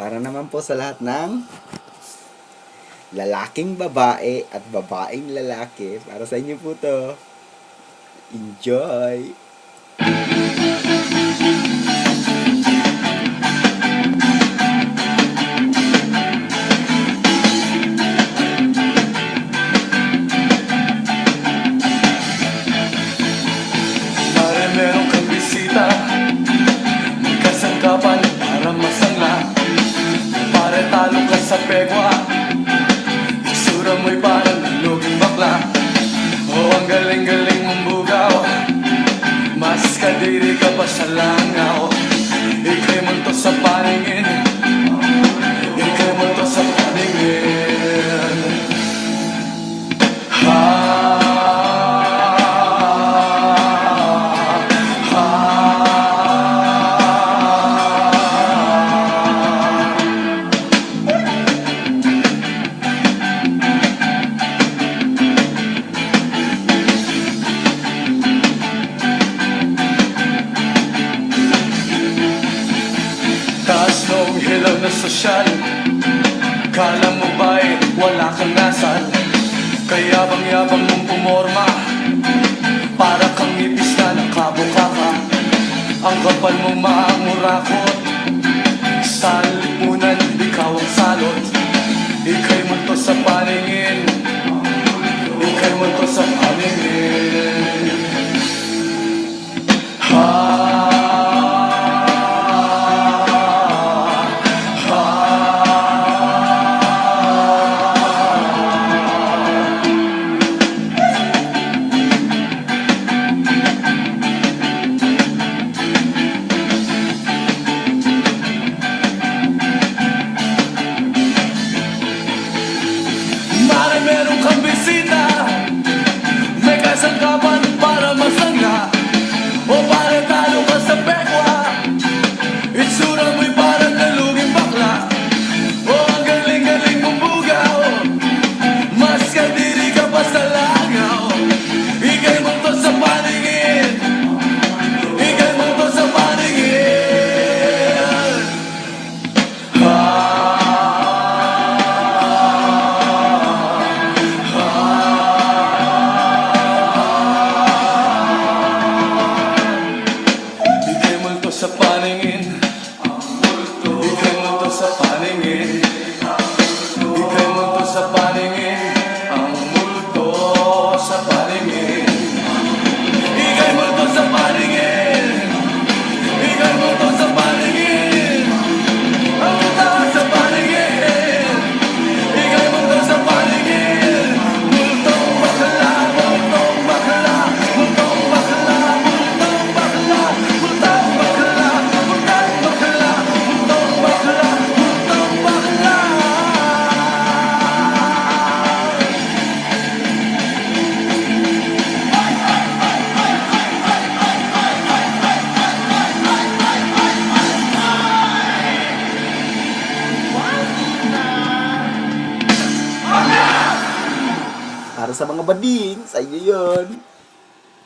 Para naman po sa lahat ng lalaking babae at babaeng lalaki. Para sa inyo po to. Enjoy! Pegwa Iksura mo'y parang luging bakla. Oh, ang galing-galing mong bugaw. Mas kadiri ka pa sa langaw. Ikay mo to sa paningin hilaw na sosyal? Kala mo ba'y wala kang nasal? Kaya bang yabang mong pumorma? Para kang ipis na nakabukaka Ang kapal mong maamurakot Sa Ikay mo Para sa mga bading, sa inyo yun.